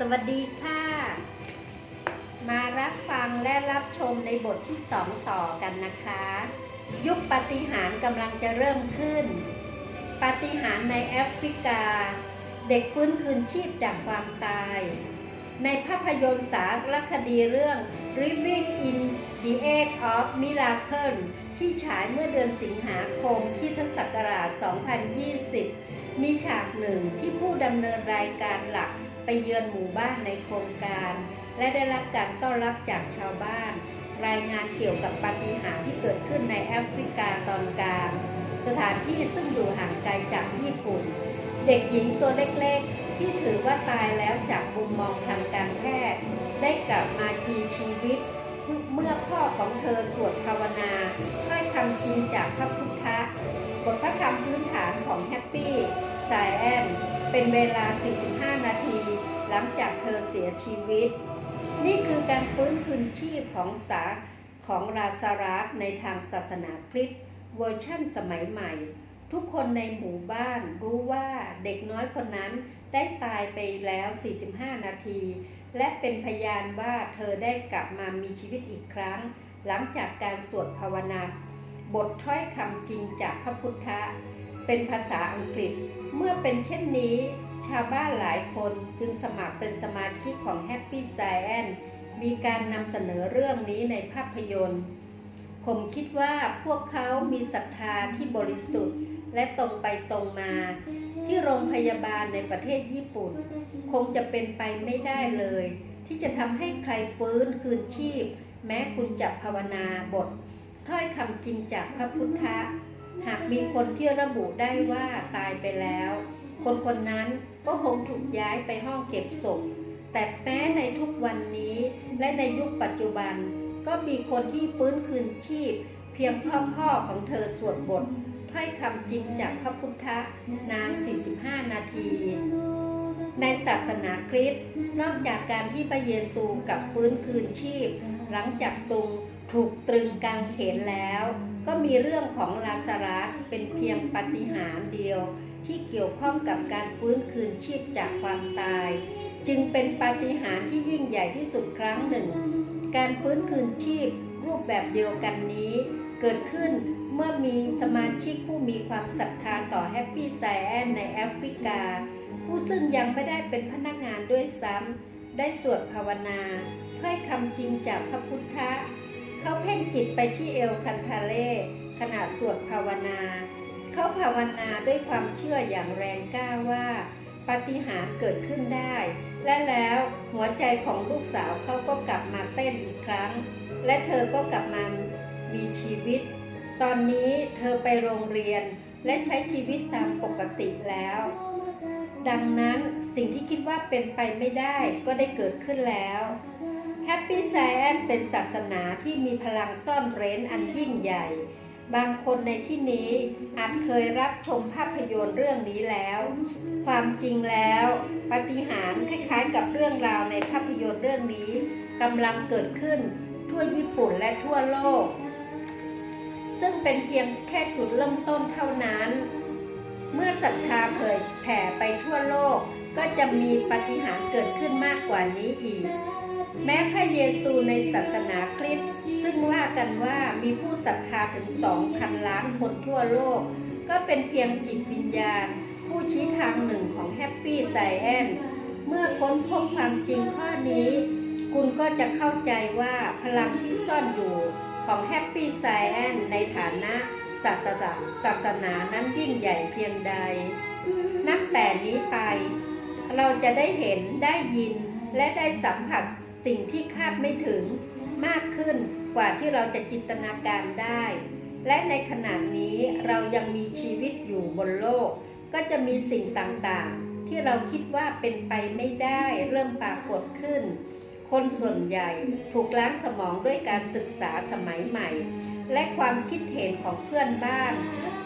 สวัสดีค่ะ มารับฟังและรับชมในบทที่สองต่อกันนะคะ ยุคปฏิหารกำลังจะเริ่มขึ้น ปฏิหารในแอฟริกา เด็กฟื้นคืนชีพจากความตาย ในภาพยนตร์สารคดีเรื่อง Living in the Age of Miracle ที่ฉายเมื่อเดือนสิงหาคมคริสตศักราช 2020 มีฉากหนึ่งที่ผู้ดำเนินรายการหลัก ไปเยือนหมู่บ้านในโครงการ และได้รับการต้อนรับจากชาวบ้าน รายงานเกี่ยวกับปาฏิหาริย์ที่เกิดขึ้นในแอฟริกาตอนกลาง สถานที่ซึ่งอยู่ห่างไกลจากญี่ปุ่น เด็กหญิงตัวเล็กๆ ที่ถือว่าตายแล้วจากมุมมองทางการแพทย์ ได้กลับมามีชีวิต เมื่อพ่อของเธอสวดภาวนาให้คำจริงจากพระพุทธะบทพระธรรมพื้นฐานของแฮปปี้ไซแอน เป็นเวลา 45 นาที หลังจากเธอเสียชีวิต นี่คือการฟื้นคืนชีพของสาของราซารัสในทางศาสนาคริสต์เวอร์ชั่นสมัยใหม่ ทุกคนในหมู่บ้านรู้ว่าเด็กน้อยคนนั้นได้ตายไปแล้ว 45 นาที และเป็นพยานว่าเธอได้กลับมามีชีวิตอีกครั้ง หลังจากการสวดภาวนา บทถ้อยคำจริงจากพระพุทธะ เป็นภาษาอังกฤษ เมื่อเป็นเช่นนี้ ชาวบ้านหลายคนจึงสมัครเป็นสมาชิกของ Happy Science มีการนำเสนอเรื่องนี้ในภาพยนตร์ ผมคิดว่าพวกเขามีศรัทธาที่บริสุทธิ์ และตรงไปตรงมา ที่โรงพยาบาลในประเทศญี่ปุ่น คงจะเป็นไปไม่ได้เลย ที่จะทำให้ใครฟื้นคืนชีพ แม้คุณจะภาวนาบท ถ้อยคำจริงจากพระพุทธะ หากมีคนที่ระบุได้ว่าตายไปแล้ว คนคนนั้นก็คงถูกย้ายไปห้องเก็บศพ แต่แม้ในทุกวันนี้และในยุคปัจจุบัน ก็มีคนที่ฟื้นคืนชีพ เพียงพ่อพ่อของเธอสวดบทถ้อยคำจริงจากพระพุทธะนาน 45 นาที ในศาสนาคริสต์นอกจากการที่พระเยซูกลับฟื้นคืนชีพ หลังจากตรงถูกตรึงกางเขนแล้ว ก็มีเรื่องของลาซารัสเป็นเพียงปาฏิหาริย์เดียว ที่เกี่ยวข้องกับการฟื้นคืนชีพจากความตาย จึงเป็นปาฏิหาริย์ที่ยิ่งใหญ่ที่สุดครั้งหนึ่ง การฟื้นคืนชีพรูปแบบเดียวกันนี้ เกิดขึ้นเมื่อมีสมาชิกผู้มีความศรัทธาต่อแฮปปี้ไซแอนในแอฟริกา ผู้ซึ่งยังไม่ได้เป็นพนักงานด้วยซ้ำได้สวดภาวนาถ้อคำจริงจากพระพุทธะ เขาเพ่งจิตไปที่เอลคันทาเล่ขณะสวดภาวนา เขาภาวนาด้วยความเชื่ออย่างแรงกล้าว่าปาฏิหาริย์เกิดขึ้นได้ และแล้วหัวใจของลูกสาวเขาก็กลับมาเต้นอีกครั้ง และเธอก็กลับมามีชีวิต ตอนนี้เธอไปโรงเรียนและใช้ชีวิตตามปกติแล้ว ดังนั้นสิ่งที่คิดว่าเป็นไปไม่ได้ก็ได้เกิดขึ้นแล้ว Happy Science เป็นศาสนาที่มีพลังซ่อนเร้นอันยิ่งใหญ่ บางคนในที่นี้อาจเคยรับชมภาพยนตร์เรื่องนี้แล้ว ความจริงแล้วปาฏิหาริย์คล้ายๆ กับเรื่องราวในภาพยนตร์เรื่องนี้กำลังเกิดขึ้นทั่วญี่ปุ่นและทั่วโลก ซึ่งเป็นเพียงแค่จุดเริ่มต้นเท่านั้น เมื่อศรัทธาเผยแผ่ไปทั่วโลก ก็จะมีปาฏิหาริย์เกิดขึ้นมากกว่านี้อีก แม้พระเยซูในศาสนาคริสต์ซึ่งว่ากันว่ามีผู้ศรัทธาถึง2,000ล้านคนทั่วโลก ก็เป็นเพียงจิตวิญญาณ ผู้ชี้ทางหนึ่งของแฮปปี้ไซแอนเมื่อค้นพบความจริงข้อนี้ คุณก็จะเข้าใจว่าพลังที่ซ่อนอยู่ของแฮปปี้ไซแอนในฐานะศาสนาศาสนานั้นยิ่งใหญ่เพียงใด นับแต่นี้ไป เราจะได้เห็นได้ยินและได้สัมผัสสิ่งที่คาดไม่ถึงมากขึ้นกว่าที่เราจะจินตนาการได้ และในขณะนี้เรายังมีชีวิตอยู่บนโลก ก็จะมีสิ่งต่างๆ ที่เราคิดว่าเป็นไปไม่ได้เริ่มปรากฏขึ้น คนส่วนใหญ่ถูกล้างสมองด้วยการศึกษาสมัยใหม่ และความคิดเห็นของเพื่อนบ้าน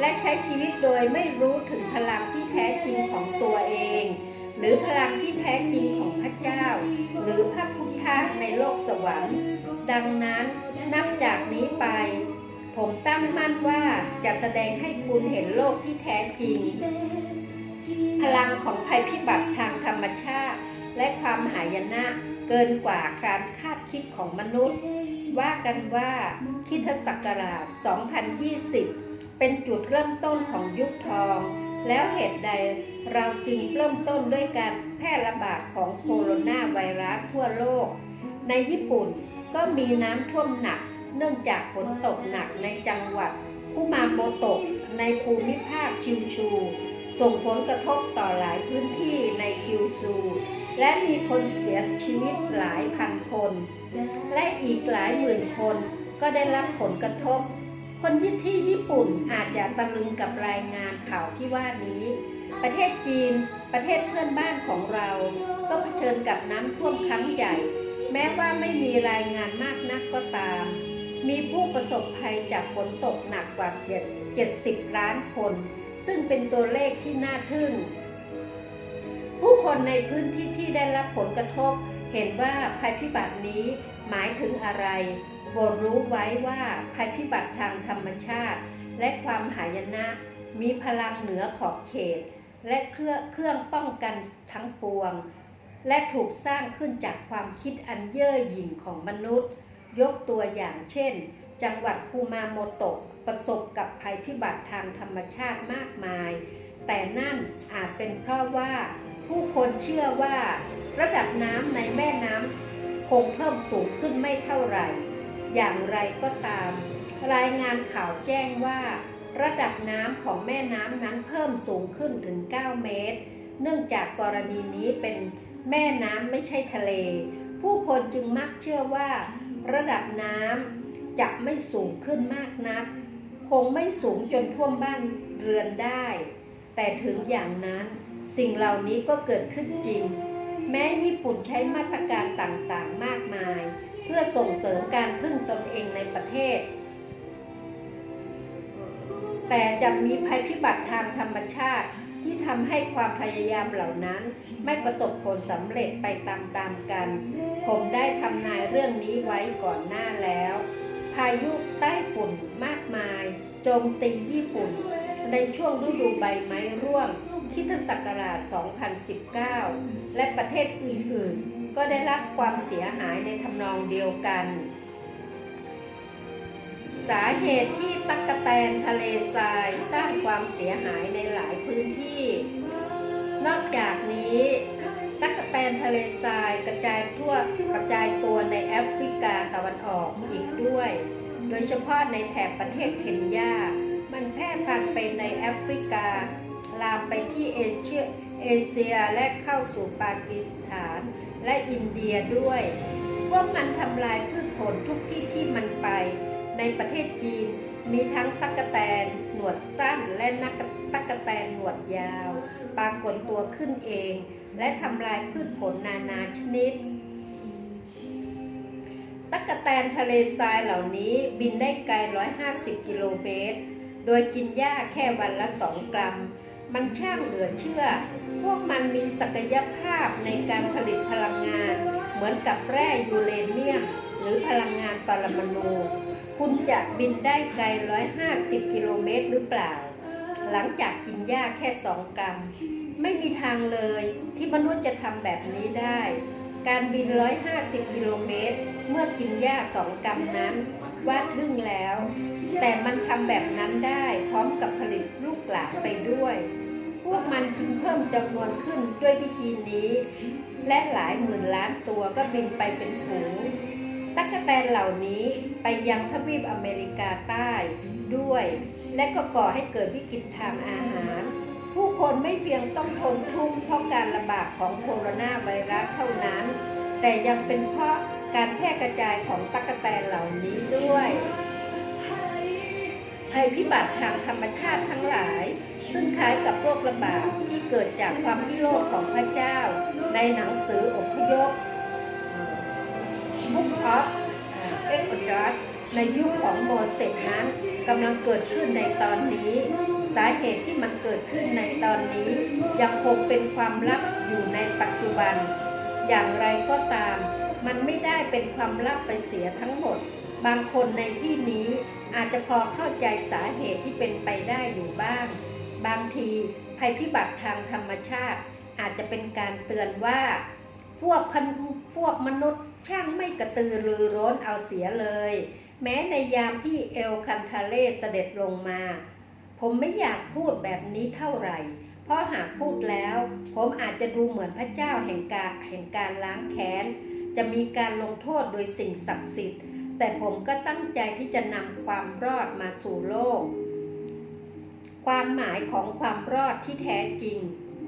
และใช้ชีวิตโดยไม่รู้ถึงพลังที่แท้จริงของตัวเอง หรือพลังที่แท้จริงของพระเจ้า หรือพระพุทธะในโลกสวรรค์ ดังนั้นนับจากนี้ไป ผมตั้งมั่นว่าจะแสดงให้คุณเห็นโลกที่แท้จริง พลังของภัยพิบัติทางธรรมชาติ และความหายนะเกินกว่าการคาดคิดของมนุษย์ ว่ากันว่าคริสตศักราช 2020 เป็นจุดเริ่มต้นของยุคทอง แล้วเหตุใด เราจึงเริ่มต้นด้วยการแพร่ระบาดของโคโรนาไวรัสทั่วโลก ในญี่ปุ่นก็มีน้ำท่วมหนัก เนื่องจากฝนตกหนักในจังหวัดคุมาโมโตะในภูมิภาคคิวชู ส่งผลกระทบต่อหลายพื้นที่ในคิวชู และมีคนเสียชีวิตหลายพันคน และอีกหลายหมื่นคนก็ได้รับผลกระทบ คนยิที่ญี่ปุ่นอาจจะตะลึงกับรายงานข่าวที่ว่านี้ ประเทศจีน ประเทศเพื่อนบ้านของเรา ก็เผชิญกับน้ำท่วมครั้งใหญ่ แม้ว่าไม่มีรายงานมากนักก็ตาม มีผู้ประสบภัยจากฝนตกหนักกว่า 70 ล้านคน ซึ่งเป็นตัวเลขที่น่าทึ่ง ผู้คนในพื้นที่ที่ได้รับผลกระทบ เห็นว่าภัยพิบัตินี้หมายถึงอะไรโปรดรู้ไว้ว่าภัยพิบัติทางธรรมชาติ และความหายนะมีพลังเหนือขอบเขต และเครื่องเครื่องป้องกันทั้งปวง และถูกสร้างขึ้นจากความคิดอันเย่อหยิ่งของมนุษย์ ยกตัวอย่างเช่น จังหวัดคูมาโมโตะประสบกับภัยพิบัติทางธรรมชาติมากมาย แต่นั่นอาจเป็นเพราะว่า ผู้คนเชื่อว่า ระดับน้ำในแม่น้ำคงเพิ่มสูงขึ้นไม่เท่าไหร่ อย่างไรก็ตาม รายงานข่าวแจ้งว่า ระดับน้ำของแม่น้ำนั้นเพิ่มสูงขึ้นถึง 9 เมตร เนื่องจากกรณีนี้เป็นแม่น้ำไม่ใช่ทะเล ผู้คนจึงมักเชื่อว่า ระดับน้ำจะไม่สูงขึ้นมากนัก คงไม่สูงจนท่วมบ้านเรือนได้ แต่ถึงอย่างนั้นสิ่งเหล่านี้ก็เกิดขึ้นจริง แม้ญี่ปุ่นใช้มาตรการต่างๆมากมาย เพื่อส่งเสริมการพึ่งตนเองในประเทศ แต่จะมีภัยพิบัติทางธรรมชาติ ที่ทำให้ความพยายามเหล่านั้น ไม่ประสบผลสำเร็จไปตามๆกัน ผมได้ทำนายเรื่องนี้ไว้ก่อนหน้าแล้ว พายุใต้ฝุ่นมากมาย โจมตีญี่ปุ่น ในช่วงฤดูใบไม้ร่วงคริสตศักราช 2019 และประเทศอื่นๆ ก็ได้รับความเสียหายในทำนองเดียวกัน สาเหตุที่ตั๊กแตนทะเลทรายสร้างความเสียหายในหลายพื้นที่ นอกจากนี้ตั๊กแตนทะเลทรายกระจายทั่วกระจายตัวในแอฟริกาตะวันออกอีกด้วย โดยเฉพาะในแถบประเทศเคนยา มันแพร่พันธุ์ไปในแอฟริกา ลามไปที่เอเชียเอเชียและเข้าสู่ปากีสถานและอินเดียด้วย พวกมันทำลายพืชผลทุกที่ที่มันไป ในประเทศจีนมีทั้งตั๊กแตนหนวดสั้นและนักตั๊กแตนหนวดยาว ปรากฏตัวขึ้นเอง และทำลายพืชผลนานาชนิด ตั๊กแตนทะเลทรายเหล่านี้บินได้ไกล 150 กิโลเมตร โดยกินหญ้าแค่วันละ 2 กรัม มันช่างเหลือเชื่อ พวกมันมีศักยภาพในการผลิตพลังงาน เหมือนกับแร่ยูเรเนียม หรือพลังงานปรมาณู คุณจะบินได้ไกล 150 กิโลเมตรหรือเปล่า หลังจากกินหญ้าแค่ 2 กรัม ไม่มีทางเลยที่มนุษย์จะทำแบบนี้ได้ การบิน 150 กิโลเมตร เมื่อกินหญ้า 2 กรัมนั้นว่าทึ่งแล้ว แต่มันทำแบบนั้นได้พร้อมกับผลิตลูกหลานไปด้วย พวกมันจึงเพิ่มจำนวนขึ้นด้วยวิธีนี้ และหลายหมื่นล้านตัวก็บินไปเป็นฝูง ตั๊กแตนเหล่านี้ไปยังทวีปอเมริกาใต้ด้วย และก็ก่อให้เกิดวิกฤตทางอาหาร ผู้คนไม่เพียงต้องทนทุกข์เพราะการระบาดของโคโรนาไวรัสเท่านั้น แต่ยังเป็นเพราะการแพร่กระจายของตั๊กแตนเหล่านี้ด้วยภัยพิบัติทางธรรมชาติทั้งหลาย ซึ่งคล้ายกับโรคระบาดที่เกิดจากความพิโรธของพระเจ้า ในหนังสืออพยพ Book of Exodus ในยุคของโมเสสนั้นกำลังเกิดขึ้นในตอนนี้ สาเหตุที่มันเกิดขึ้นในตอนนี้ ยังคงเป็นความลับอยู่ในปัจจุบัน อย่างไรก็ตาม มันไม่ได้เป็นความลับไปเสียทั้งหมด บางคนในที่นี้อาจจะพอเข้าใจสาเหตุที่เป็นไปได้อยู่บ้าง บางทีภัยพิบัติทางธรรมชาติ อาจจะเป็นการเตือนว่า พวกพันพวกมนุษย์ ช่างไม่กระตือรือร้นเอาเสียเลย แม้ในยามที่เอลคันทาเลเสด็จลงมา ผมไม่อยากพูดแบบนี้เท่าไหร่ เพราะหากพูดแล้ว ผมอาจจะดูเหมือนพระเจ้าแห่งการแห่งการล้างแค้น จะมีการลงโทษโดยสิ่งศักดิ์สิทธิ์ แต่ผมก็ตั้งใจที่จะนำความรอดมาสู่โลก ความหมายของความรอดที่แท้จริง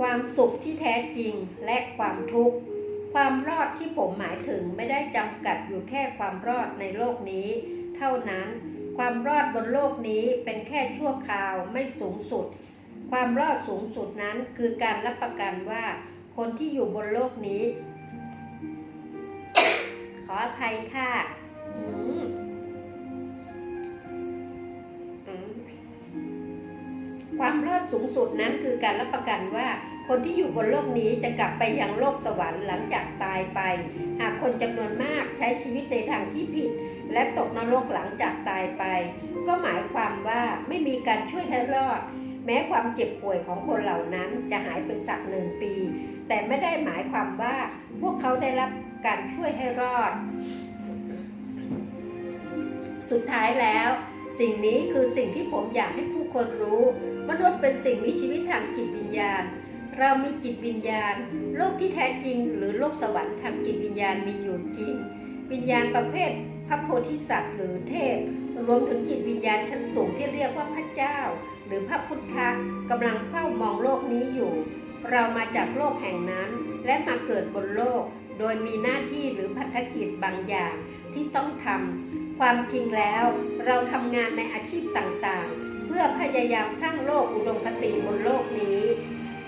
ความสุขที่แท้จริงและความทุกข์ ความรอดที่ผมหมายถึงไม่ได้จำกัดอยู่แค่ความรอดในโลกนี้ เท่านั้น ความรอดบนโลกนี้เป็นแค่ชั่วคราวไม่สูงสุด ความรอดสูงสุดนั้นคือการรับประกันว่า คนที่อยู่บนโลกนี้ ขออภัยค่ะความรอดสูงสุดนั้นคือการรับประกันว่า คนที่อยู่บนโลกนี้จะกลับไปยังโลกสวรรค์หลังจากตายไป หากคนจำนวนมากใช้ชีวิตในทางที่ผิด และตกนรกหลังจากตายไป ก็หมายความว่าไม่มีการช่วยให้รอด แม้ความเจ็บป่วยของคนเหล่านั้นจะหายไปสักหนึ่งปี แต่ไม่ได้หมายความว่าพวกเขาได้รับการช่วยให้รอด สุดท้ายแล้วสิ่งนี้คือสิ่งที่ผมอยากให้ผู้คนรู้ มนุษย์เป็นสิ่งมีชีวิตทางจิตวิญญาณ เรามีจิตวิญญาณ โลกที่แท้จริง หรือโลกสวรรค์ทางจิตวิญญาณมีอยู่จริง วิญญาณประเภทพระโพธิสัตว์หรือเทพ รวมถึงจิตวิญญาณชั้นสูงที่เรียกว่าพระเจ้า หรือพระพุทธะกำลังเฝ้ามองโลกนี้อยู่ เรามาจากโลกแห่งนั้น และมาเกิดบนโลก โดยมีหน้าที่หรือพันธกิจบางอย่างที่ต้องทำความจริงแล้ว เราทำงานในอาชีพต่างๆ เพื่อพยายามสร้างโลกอุดมคติบนโลกนี้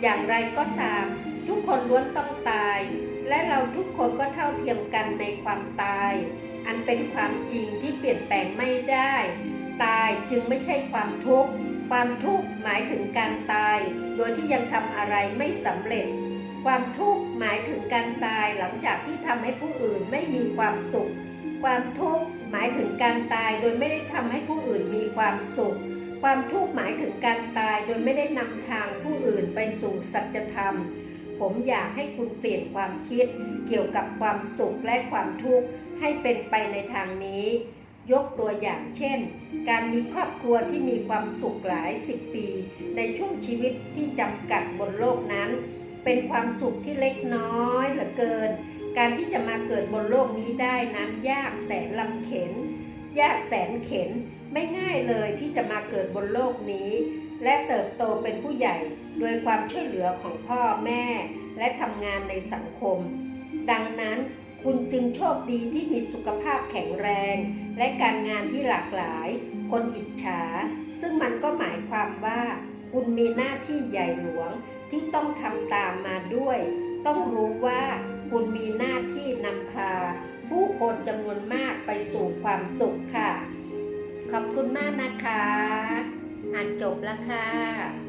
อย่างไรก็ตาม ทุกคนล้วนต้องตาย และเราทุกคนก็เท่าเทียมกันในความตาย อันเป็นความจริงที่เปลี่ยนแปลงไม่ได้ ตายจึงไม่ใช่ความทุกข์ ความทุกข์หมายถึงการตาย โดยที่ยังทำอะไรไม่สำเร็จ ความทุกข์หมายถึงการตายหลังจากที่ทำให้ผู้อื่นไม่มีความสุข ความทุกข์หมายถึงการตายโดยไม่ได้ทำให้ผู้อื่นมีความสุข ความทุกข์หมายถึงการตายโดยไม่ได้นำทางผู้อื่นไปสู่สัจธรรม ผมอยากให้คุณเปลี่ยนความคิด เกี่ยวกับความสุขและความทุกข์ให้เป็นไปในทางนี้ ยกตัวอย่างเช่น การมีครอบครัวที่มีความสุขหลายสิบปี ในช่วงชีวิตที่จำกัดบนโลกนั้น เป็นความสุขที่เล็กน้อยเหลือเกิน การที่จะมาเกิดบนโลกนี้ได้นั้นยากแสนลำเข็น ยากแสนเข็น ไม่ง่ายเลยที่จะมาเกิดบนโลกนี้ และเติบโตเป็นผู้ใหญ่โดยความช่วยเหลือของพ่อแม่ และทำงานในสังคม ดังนั้นคุณจึงโชคดีที่มีสุขภาพแข็งแรง และการงานที่หลากหลาย คนอิจฉา ซึ่งมันก็หมายความว่า คุณมีหน้าที่ใหญ่หลวงที่ต้องทำตามมาด้วย ต้องรู้ว่าคุณมีหน้าที่นำพา ผู้คนจำนวนมากไปสู่ความสุขค่ะ ขอบคุณมากนะคะ อ่านจบแล้วค่ะ